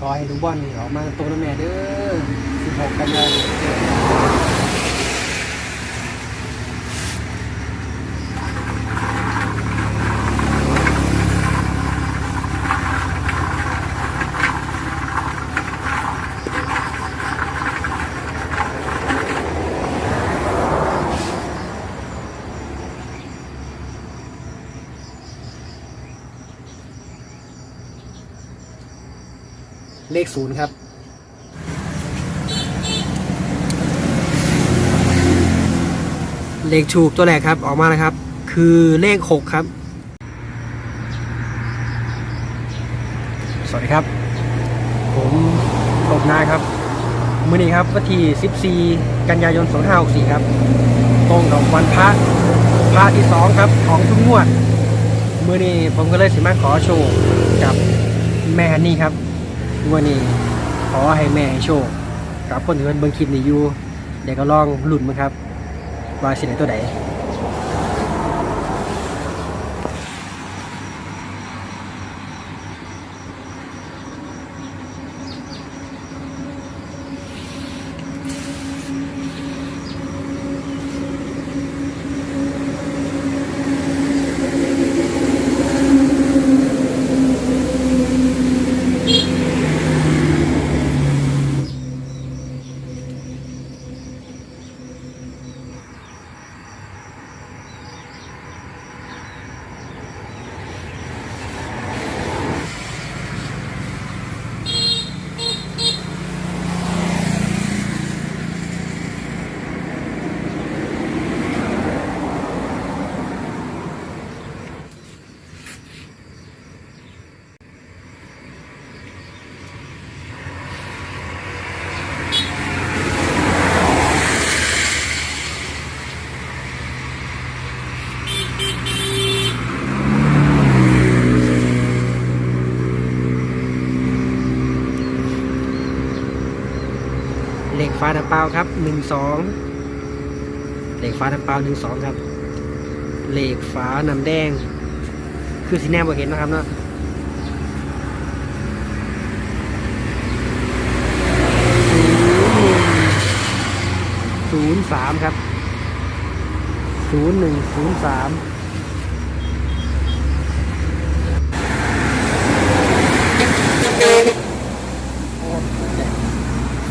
ขอให้ลูกบอลนี่ออกมาตรงน้ำแม่เด้อ16 กันยายน ขศูนย์ครับ เลขถูกตัวแรกครับออกมาแล้วครับ คือเลขหกครับ สวัสดีครับ ผมกบนาครับ มื้อนี้ครับวันที่ 14 กันยายน 2564 ครับ ตรงกับวันพระพระที่สองครับ ของทุกงวด มื้อนี้ผมก็เลยสิมาขอโชว์กับแม่ฮันนี่ครับ วันนี้ขอให้แม่ให้โชว์กับคนที่เพิ่นเบิ่งคลิปนี้อยู่เดี๋ยวก็ลองหลุดมั้งครับว่าสิไหนตัวไห เหล็กฟ้าน้ำเปล่าครับหนึ่งสองเหล็กฟ้าน้ำเปล่าหนึ่งสองครับเหล็กฟ้าน้ำแดง คือสีแนมบ่เห็นนะครับเนาะศูนย์สามครับศูนย์หนึ่งศูนย์สาม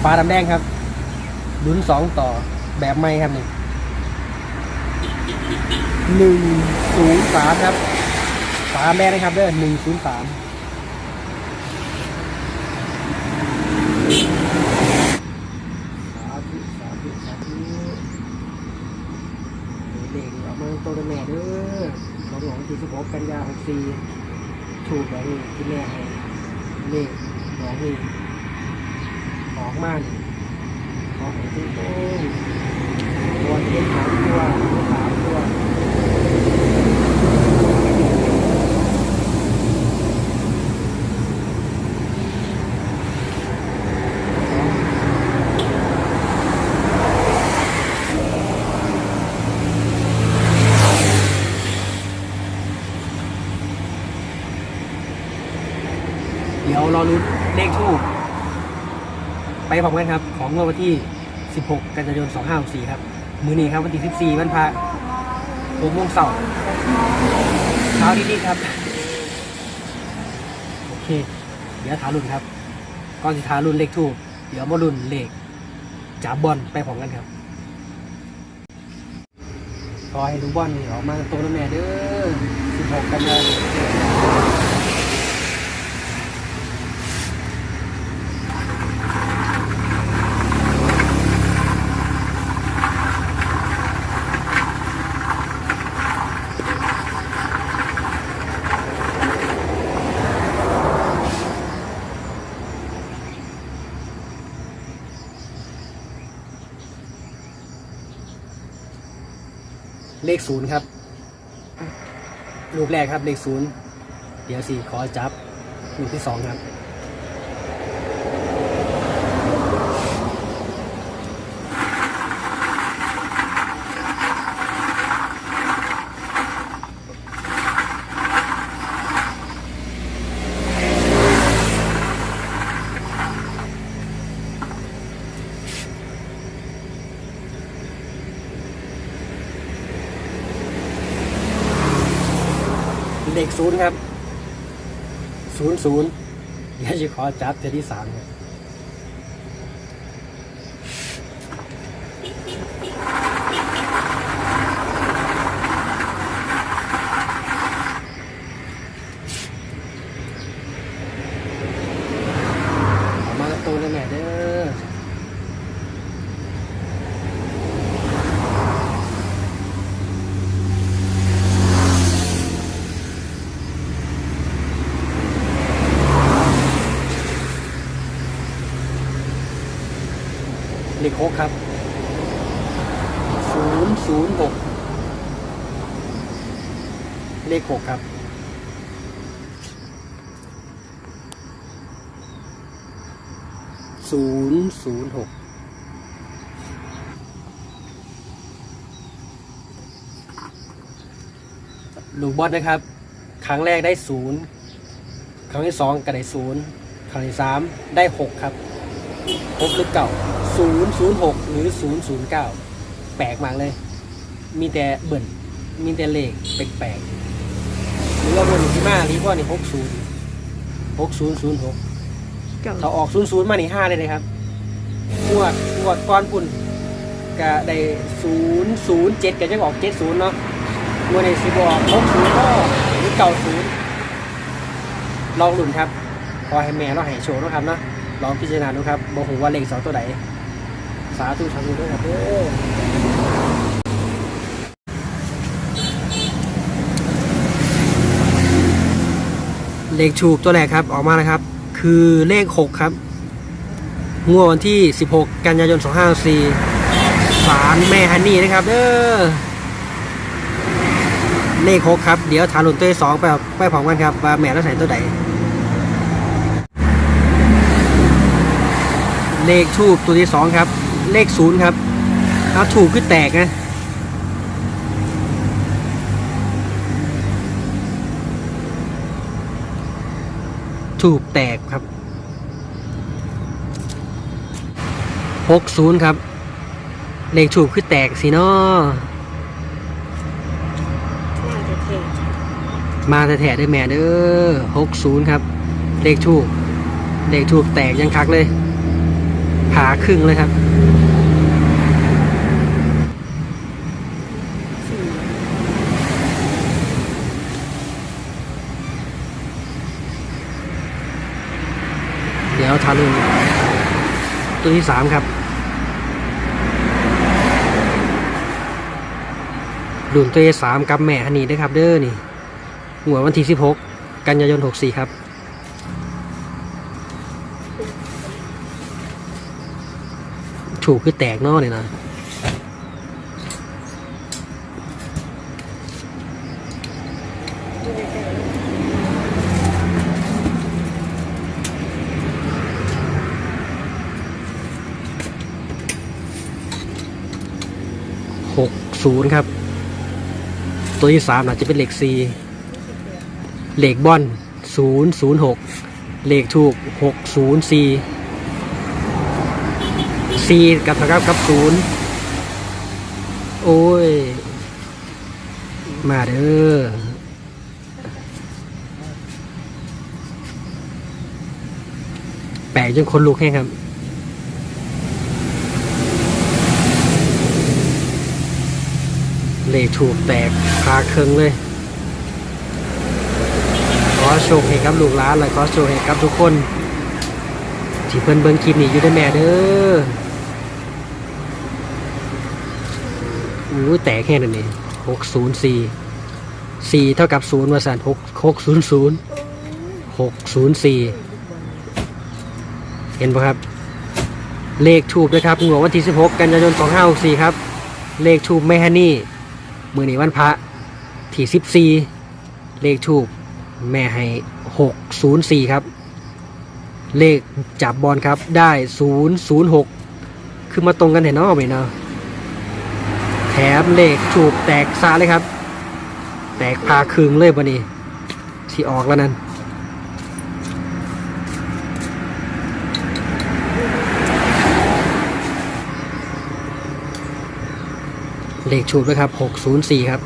ฟ้าน้ำแดงครับ ลุ้นสองต่อแบบไม่ครับนี่หนึ่งศูนย์สามครับฟ้าแม่นะครับเด้อหนึ่งศูนย์สามสาธุสาธุสาธุเด็กออกมาโตแม่เด้อของหลวงที่สิบหกกันยาหกสี่ถูกแบบนี้ที่แม่ให้เลขบอกนี่ออกมานี่ อองตุ้ตัวเทียนสองตัวสามตัวเดี๋ยวรอรุ้นเลขทูบไปพร้อมกันครับ ของวดวันที่ 16 กันยายน 2564 ครับ มือนี้ครับวันที่14วันพระ6โมงเสาร์เช้าดีๆครับ โอเค เดี๋ยวทารุนครับ ก่อนสิทารุนเลขทูบเดี๋ยวมารุนเลขจับบอลไปพร้อมกันครับขอให้ลูกบอลนี่ออกมาตรงน้ำแม่เด้อ16 กันยายน ศูนย์ครับ ลูกแรกครับเลขศูนย์เดี๋ยวสี่ขอจับ ลูกที่สองครับ ขศูนย์ครับศูนย์ศูนย์เดี๋ยวจะขอจับเทที่สามครับออกมากับตัวเลยแม่เด้อ เลขห กครับศูนย์ศูนย์หกเลขหกครับ ศูนย์ศูนย์หกลูกบอลนะครับ ครั้งแรกได้ศูนย์ครั้งที่สองก็ได้ศูนย์ครั้งที่สามได้หกครับหกหรือเก่า ศูนย์ศูนย์หกหรือศูนย์ศูนย์เก้าแปลกมากเลย มีแต่เบิ่นมีแต่เลขแปลกๆหรือว่าบนที่มาหรือว่านี่หกศูนย์หกศูนย์ศูนย์หกเก่าเขาออกศูนย์ศูนย์มานี่ห้าเลยนะครับงวดงวดก้อนปุ่นก็ได้ศูนย์ศูนย์เจ็ดก็จะออกเจ็ดศูนย์เนาะงวดในสิบออกหกศูนย์ก็หรือเก่าศูนย์ลองหลุนครับขอให้แม่เราให้โชว์เนาะครับเนาะลองพิจารณาดูครับบอกผมว่าเลขสองตัวไหน สาธุทำดูด้วยครับเด้อเลขถูกตัวแรกครับออกมาแล้วครับ คือเลขหกครับ งวดวันที่ 16 กันยายน 2564ศาลแม่ฮันนี่นะครับเด้อเลขหกครับ เดี๋ยวฐานหลุนตัวที่สองไปไปพร้อมกันครับว่าแม่เราใส่ตัวไหนเลขทูบตัวที่สองครับ เลขศูนย์ครับถ้าถูกคือแตกนะถูกแตกครับหกศูนย์ครับ เลขถูกคือแตกสิเนาะน่าจะเท่มาแท้ๆเด้วยแม่เด้อหกศูนย์ครับ เลขถูก เลขถูกแตกยังคักเลยขาครึ่งเลยครับาวทารุณตัวที่สามครับดุนตัวที่สามกับแม่ฮันนี่นะครับ เด้อนี่หัววันที่สิบหกกันยายนหกสี่ครับถูกคือแตกนอกเนี่ยนะ ดูในใจ หก ศูนย์ครับ ตัวที่สามอาจจะเป็นเหล็กซีเหล็กบอลศูนย์ศูนย์หกเหล็กถูกหกศูนย์ซีซีกับนะครับกับศูนย์โอ้ย มาเด้อแปลกจนคนลุกแห้งครับ เลขถูกแตกคาเคืองเลย ขอโชคให้กับลูกหลานและขอโชคให้กับทุกคน ที่เพิ่นเบิ่งคลิปนี้อยู่ด้วยแม่เด้ออู้แตกแค่นั้นนี่หกศูนย์สี่สี่เท่ากับศูนย์วาสันหกหกศูนย์ศูนย์หกศูนย์สี่เห็นปะครับ เลขถูกนะครับงวดวันที่สิบหกกันยายนสองห้าหกสี่ครับ เลขถูกไม่ฮันนี่ มือนี้วันพระที่สิบสี่เลขถูกแม่ให้หกศูนย์สี่ครับ เลขจับบอลครับได้ศูนย์ศูนย์หกคือมาตรงกันเห็นเนาะไหมเนาะแถมเลขถูกแตกซาเลยครับ แตกพาคืงเลยวันนี้ที่ออกแล้วนั้น เลขชูดด้วยครับ 604 ครับ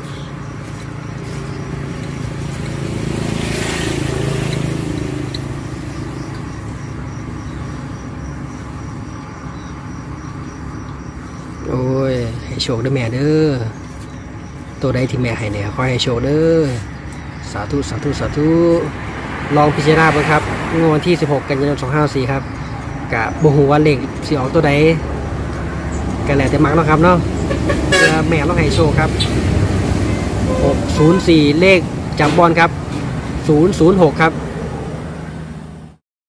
โอ้ย ให้โชคด้วยแม่เด้อ ตัวใดที่แม่ให้เนี่ยขอให้โชคเด้อ สาธุ สาธุ สาธุ ลองพิจารณาบ้างครับงวดที่ 16 กันยายน 254 ครับกับ่ฮู้ว่าเลขสิออกตัวใด กันแล้วแต่มักเนาะครับเนาะเพื่อแม่ต้องให้โชคครับ 604 เลขจับบอลครับ 006 ครับ